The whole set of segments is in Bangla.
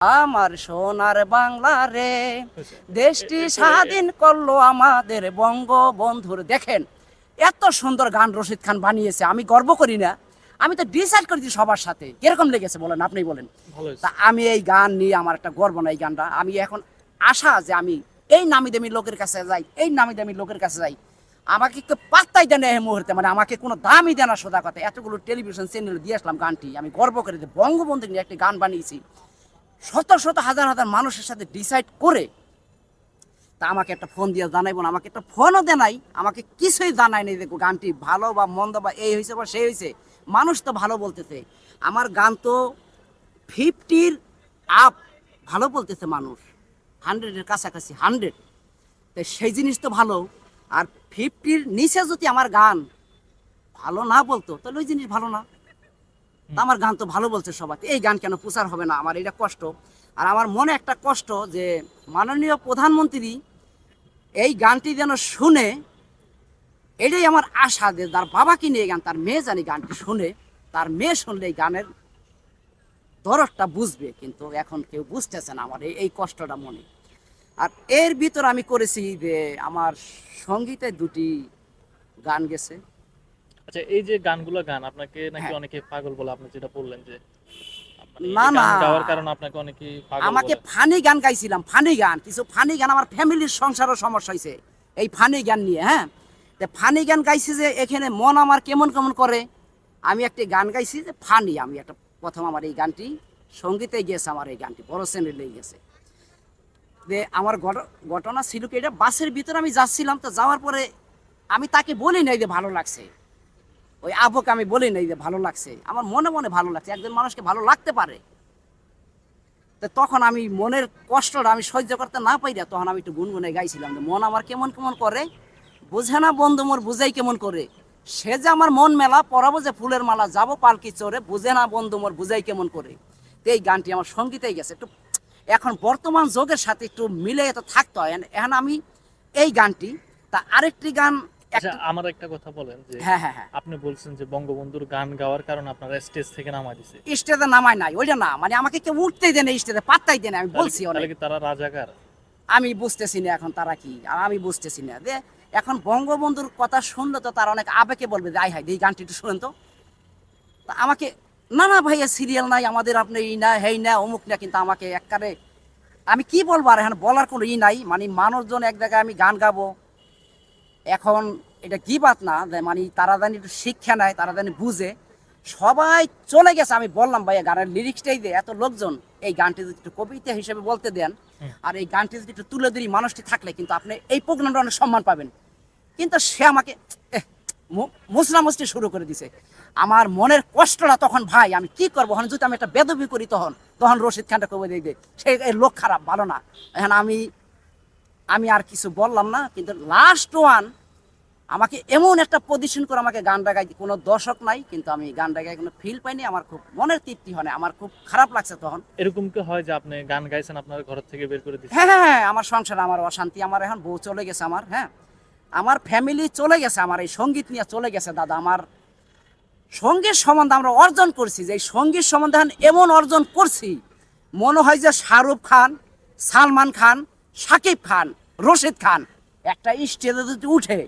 আমার সোনার বাংলা রে দেশটি স্বাধীন করল আমাদের বঙ্গবন্ধুর। দেখেন এত সুন্দর গান রশিদ খান বানিয়েছে আমি গর্ব করি না। আমি তো ডিসাইড করেছি সবার সাথে। কীরকম লেগেছে বলেন আপনি বলেন। তা আমি এই গান নিয়ে আমার একটা গর্ব না এই গানটা। আমি এখন আশা যে আমি এই নামি দামি লোকের কাছে যাই এই নামি দামি লোকের কাছে যাই। আমাকে একটু পাত্তাই দেন এই মুহূর্তে মানে আমাকে কোনো দামই দেয় না সোজা কথা। এতগুলো টেলিভিশন চ্যানেল দিয়ে আসলাম গানটি। আমি গর্ব করে যে বঙ্গবন্ধু নিয়ে একটি গান বানিয়েছি। শত শত হাজার হাজার মানুষের সাথে ডিসাইড করে তা আমাকে একটা ফোন দিয়ে জানাইবো না। আমাকে একটা ফোনও দেয় নাই আমাকে কিছুই জানাই নাই দেখো গানটি ভালো বা মন্দ বা এই হয়েছে বা সেই হয়েছে মানুষ তো ভালো বলতেছে। আমার গান তো ফিফটির আপ ভালো বলতেছে মানুষ। হান্ড্রেডের কাছাকাছি হান্ড্রেড তো সেই জিনিস তো ভালো। আর ফিফটির নিচে যদি আমার গান ভালো না বলতো, তাহলে ওই জিনিস ভালো না। আমার গান তো ভালো বলছে সবাই। এই গান কেন প্রচার হবে না? আমার এটা কষ্ট। আর আমার মনে একটা কষ্ট যে মাননীয় প্রধানমন্ত্রী এই গানটি যেন শুনে, এটাই আমার আশা যে তার বাবাকে নিয়ে গান, তার মেয়ে জানি গানটি শুনে, তার মেয়ে শুনলে এই গানের দরদটা বুঝবে। কিন্তু এখন কেউ বুঝতেছে না আমার এই- কষ্টটা মনে। আর এর ভিতর আমি করেছি যে আমার সঙ্গীতে দুটি গান গেছে। আচ্ছা এই যে গানগুলো গান আপনাকে নাকি হ্যাঁ। অনেকে পাগল বলে আপনি যেটা বললেন যে মানে না, না। গাওয়ার কারণে আপনাকে অনেকে আমাকে ফানি গান গাইছিলাম ফানি গান কিছু ফানি গান আমার ফ্যামিলির সংসারও সমস্যা হয়েছে এই ফানি গান নিয়ে হ্যাঁ? তো ফানি গান গাইছি যে এখানে মন আমার কেমন কেমন করে? আমি একটি গান গাইছি যে ফানি আমি একটা প্রথম আমার এই গানটি সঙ্গীতে গিয়েছে আমার এই গানটি বড় চ্যানেলে গেছে। যে আমার ঘট- ঘটনা ছিল কি এটা বাসের ভিতরে আমি যাচ্ছিলাম তো যাওয়ার পরে আমি তাকে বলি নাই যে ভালো লাগছে। ওই আবকে আমি বলি নাই যে ভালো লাগছে। আমার মনে মনে ভালো লাগছে, একজন মানুষকে ভালো লাগতে পারে। তো তখন আমি মনের কষ্টটা আমি সহ্য করতে না পাইরা তখন আমি একটু গুনগুনে গাইছিলাম যে, মন আমার কেমন কেমন করে? বোঝে না বন্ধু মোর বুঝাই কেমন করে? সে যে আমার মন মেলা, পরাবো যে ফুলের মালা, যাব পালকি চড়ে বুঝে না বন্ধু মোর বুঝাই কেমন করে? এই গানটি আমার সঙ্গীতেই গেছে। একটু এখন বর্তমান যুগের সাথে একটু মিলে তো থাকতে হয়। এখন আমি এই গানটি, তা আরেকটি গান আমার একটা কথা বলেন যে হ্যাঁ হ্যাঁ হ্যাঁ। আপনি বলছেন যে বঙ্গবন্ধুর গান গাওয়ার কারণে আপনারা স্টেজ থেকে নামা দিছে। স্টেজে নামায় নাই ওইটা না। মানে আমাকে কেউ উঠতেই দেয় না স্টেজে পাত্তাই দেয় আমি বলছি অনেক। তারা রাজাকার? আমি বুঝতেছি না এখন তারা কি আমি বুঝতেছি না। যে এখন বঙ্গবন্ধুর কথা শুনলে তো তারা অনেক আবেগে বলবে যে আই হাই এই গানটি একটু শুনেন তো। আমাকে না না ভাইয়া সিরিয়াল নাই আমাদের আপনি ই না হেই না অমুক না কিন্তু আমাকে একবারে আমি কি বলব? আর এখন বলার কোনো ই নাই। মানে মানুষজন এক জায়গায় আমি গান গাবো এখন এটা কি বাত না যে মানে তারা জানি একটু শিক্ষা নেয় তারা জানি বুঝে। সবাই চলে গেছে আমি বললাম ভাইয়া গানের লিরিক্সটাই দে। এত লোকজন এই গানটি যদি একটু কবিতা হিসেবে বলতে দেন আর এই গানটি যদি একটু তুলে ধরি মানুষটি থাকলে কিন্তু আপনি এই প্রোগ্রামটা অনেক সম্মান পাবেন। কিন্তু সে আমাকে এহ, মু- মুসরা মুসরি শুরু করে দিছে। আমার মনের কষ্টটা তখন ভাই আমি কি করব? যদি আমি একটা বেদবি করি তখন তখন রশিদ খানটা কবে দেখবে সে লোক খারাপ ভালো না। এখন আমি আমি আর কিছু বললাম না কিন্তু লাস্ট ওয়ান আমাকে এমন একটা পজিশন করে আমাকে গান গাইতে কোনো দর্শক নাই কিন্তু আমি গান গাই কোনো ফিল পাইনি আমার খুব মনের তৃপ্তি হয় না আমার খুব খারাপ লাগছে তখন। এরকম কি হয় যে আপনি গান গাইছেন আপনার ঘর থেকে বের করে দিচ্ছে হ্যাঁ হ্যাঁ হ্যাঁ আমার সংসার আমার অশান্তি আমার এখন বউ চলে গেছে আমার হ্যাঁ। আমার ফ্যামিলি চলে গেছে আমার এই সংগীত নিয়ে চলে গেছে দাদা। আমার সংগীত সম্বন্ধে আমরা অর্জন করছি যে এই সংগীত সম্বন্ধে এমন অর্জন করছি। মনে হয় যে শাহরুখ খান সালমান খান শাকিব খান রশিদ খান একটা স্টেজে যদি উঠে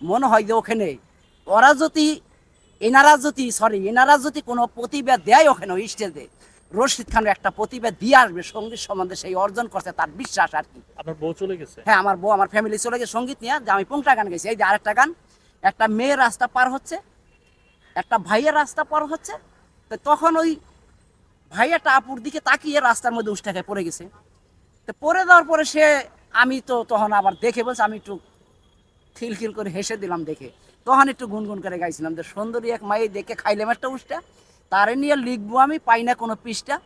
মনে হয় যে ওখানে ওরা যদি এনারা যদি সরি এনারা যদি কোনো প্রতিভা দেয় ওখানে ওই স্টেজে রশিদ খানের একটা প্রতিভা দিয়ে আসবে সংগীত সম্বন্ধে সেই অর্জন করছে তার বিশ্বাস আর কি। আপনার বউ চলে গেছে? হ্যাঁ আমার বউ আমার ফ্যামিলি চলে গেছে সংগীত নিয়ে যে আমি পংটা গান গেছি এই যে আরেকটা গান একটা মেয়ের রাস্তা পার হচ্ছে একটা ভাইয়ের রাস্তা পার হচ্ছে তো তখন ওই ভাইয়াটা আপুর দিকে তাকিয়ে রাস্তার মধ্যে উষ্টাকে পড়ে গেছে। তো পড়ে দেওয়ার পরে সে, আমি তো তখন আবার দেখে বলছে, আমি একটু খিলখিল করে হেসে দিলাম দেখে। তখন একটু গুনগুন করে গাইছিলাম যে সুন্দরী এক মাই দেখে খাইলাম একটা উষ্টা তারে নিয়ে লিখব আমি, পাই না কোনো পৃষ্ঠা।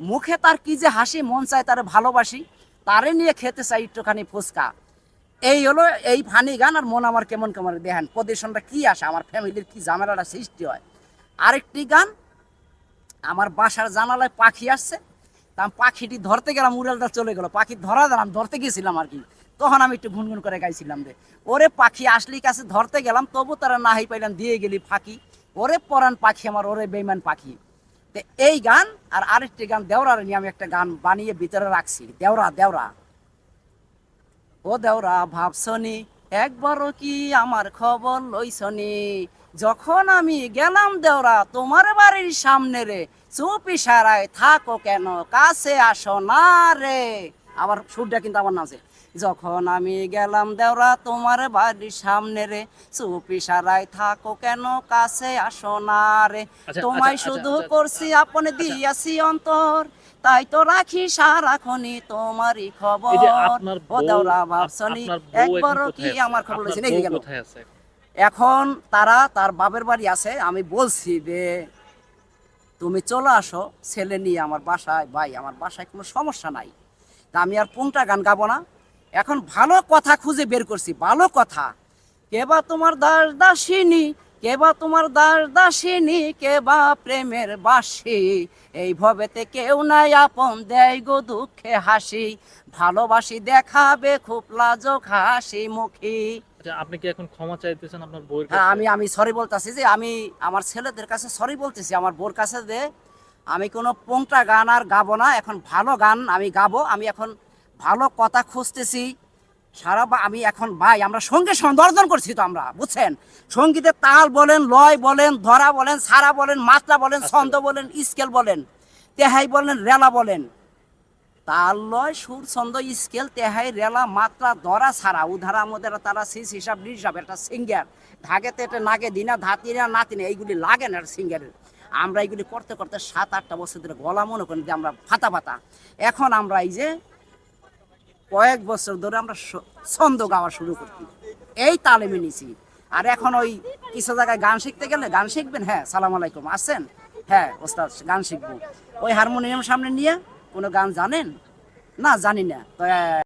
মুখে তার কি যে হাসি, মন চায় তারে ভালোবাসি, তারে নিয়ে খেতে চাই একটুখানি ফুচকা। এই হলো এই ফানি গান, আর মন আমার কেমন কেমন দেখেন, পজিশনটা কি আসে, আমার ফ্যামিলির কি ঝামেলাটা সৃষ্টি হয়। আরেকটি গান, আমার বাসার জানালায় পাখি আসছে তা পাখিটি ধরতে গেলাম, উড়ালটা চলে গেলো। পাখি ধরা দিলাম ধরতে গেছিলাম আর কি। তখন আমি একটু গুনগুন করে গাইছিলাম রে ওরে পাখি, আসলি কাছে ধরতে গেলাম, তবু তারা নাহি পাইলাম, দিয়ে গেলি ফাঁকি। ওরে পরান পাখি আমার, ওরে বেইমান পাখি। তো এই গান আর আরেকটি গান দেওরার নিয়ে আমি একটা গান বানিয়ে ভিতরে রাখছি। দেওরা দেওরা। ও দেওরা ভাবছনি একবারও কি আমার খবর লইছনি যখন আমি গেলাম দেওরা তোমার বাড়ির সামনে রে চুপ ইশারায় থাকো কেন? কাছে আসো না রে। আবার সুরটা কিন্তু আমার নামছে যখন আমি গেলাম দেওরা তোমার বাড়ির সামনে রে চুপ ইশারায় থাকো কেন? কাছে আসো না রে। আচ্ছা, তোমায় আচ্ছা, শুধু আচ্ছা, করছি আপনি দিয়াছি অন্তর। তাই তো রাখি সারাক্ষণই তোমারই খবর। ও দেওরা ভাবছনি একবারও কি আমার খবর কোথায় আছে? এখন তারা তার বাপের বাড়ি আছে, আমি বলছি যে তুমি চলে আসো, ছেলে নিয়ে আমার বাসায়, ভাই, আমার বাসায় কোনো সমস্যা নাই। তা আমি আর পুংটা গান গাবো না? এখন ভালো কথা খুঁজে বের করছি, ভালো কথা। কে বা তোমার দাস দাসিনী, কে বা তোমার দাস দাসিনী, কে বা প্রেমের বাসি। এই ভবেতে কেউ নাই, আপন দেয় গো দুঃখে হাসি। ভালোবাসি দেখাবে খুব লাজক হাসি মুখী আচ্ছা আপনি কি এখন ক্ষমা চাইতেছেন আপনার বউয়ের হ্যাঁ আমি আমি সরি বলতেছি যে আমি আমার ছেলেদের কাছে সরি বলতেছি। আমার বোর কাছে যে আমি কোনো পোংটা গান আর গাবো না এখন ভালো গান আমি গাবো। আমি এখন ভালো কথা খুঁজতেছি। সারা বা আমি এখন ভাই আমরা সঙ্গে সন্দর্জন করছি তো আমরা বুঝছেন? সঙ্গীতের তাল বলেন লয় বলেন ধরা বলেন সারা বলেন মাত্রা বলেন ছন্দ বলেন স্কেল বলেন তেহাই বলেন রেলা বলেন। তাল লয় সুর, ছন্দ, স্কেল, তেহাই, রেলা, মাত্রা ধরা ছাড়া। উধারা মোদেরা তারা সিস হিসাব হিসাব, একটা সিঙ্গার ধাগেতে এটা নাগে দিনা ধাতি না নাতি না এইগুলি লাগে না সিঙ্গারের আমরা এইগুলি করতে করতে সাত, আটটা বছর ধরে গলা মনে করি যে আমরা ফাতা ফাতা। এখন আমরা এই যে কয়েক বছর ধরে আমরা ছন্দ গাওয়া শুরু করছি। এই তালেমে নিছি। আর এখন ওই কিছু জায়গায় গান শিখতে গেলে গান শিখবেন? হ্যাঁ সালাম আলাইকুম। আসছেন? হ্যাঁ ওস্তাদ, গান শিখব। ওই হারমোনিয়াম সামনে নিয়ে কোনো গান জানেন? না জানি না। তো